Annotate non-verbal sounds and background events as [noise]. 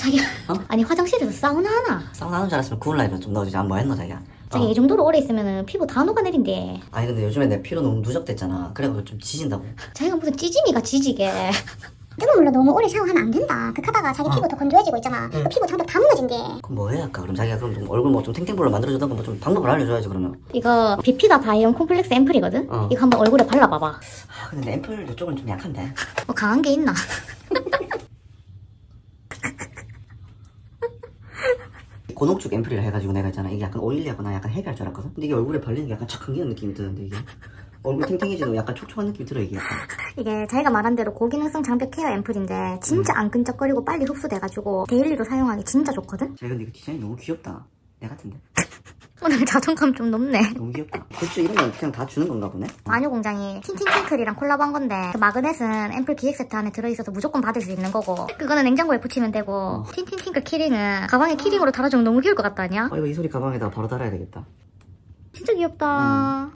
자기야 어? 아니 화장실에서 사우나 하나 사우나 하는 줄 알았으면 구울 라이브 좀 넣어주지 안뭐 했노 자기야 자기 어. 이 정도로 오래 있으면 피부 다 녹아내린대 아니 근데 요즘에 내 피로 너무 누적됐잖아 그래가지고 좀 지진다고 자기가 무슨 찌짐이가 지지게 [laughs] 뜨거운 물로 너무 오래 샤워하면 안 된다. 극하다가 자기 어. 피부 더 건조해지고 있잖아. 그 피부 장벽 다 무너진대. 그럼 뭐 해야 할까 그럼 자기가 그럼 좀 얼굴 뭐 좀 탱탱볼로 만들어주던가 뭐 좀 방법을 알려줘야지 그러면 이거 비피다 바이옴 콤플렉스 앰플이거든 어. 이거 한번 얼굴에 발라봐봐 아 근데 내 앰플 이쪽은 좀 약한데 뭐 강한 게 있나 [laughs] 고농축 앰플이라 해가지고 내가 있잖아. 이게 약간 오일리하거나 약간 헤비할 줄 알았거든. 근데 이게 얼굴에 바르는 게 약간 착한기한 느낌이 드는데 이게. 얼굴 탱탱해지고 약간 촉촉한 느낌이 들어 이게 약간. 이게 자기가 말한 대로 고기능성 장벽 케어 앰플인데 진짜 안 끈적거리고 빨리 흡수돼가지고 데일리로 사용하기 진짜 좋거든? 자기 근데 이거 디자인이 너무 귀엽다. 내 같은데? [laughs] 오늘 자존감 좀 높네. 너무 귀엽다 굿즈 이런 건 그냥 다 주는 건가 보네? 마녀 공장이 틴틴팅클이랑 콜라보한 건데 그 마그넷은 앰플 기획 세트 안에 들어있어서 무조건 받을 수 있는 거고 그거는 냉장고에 붙이면 되고 틴틴팅클 키링은 가방에 키링으로 달아주면 너무 귀여울 것 같다 아니야? 어 이거 이 소리 가방에다 바로 달아야 되겠다. 진짜 귀엽다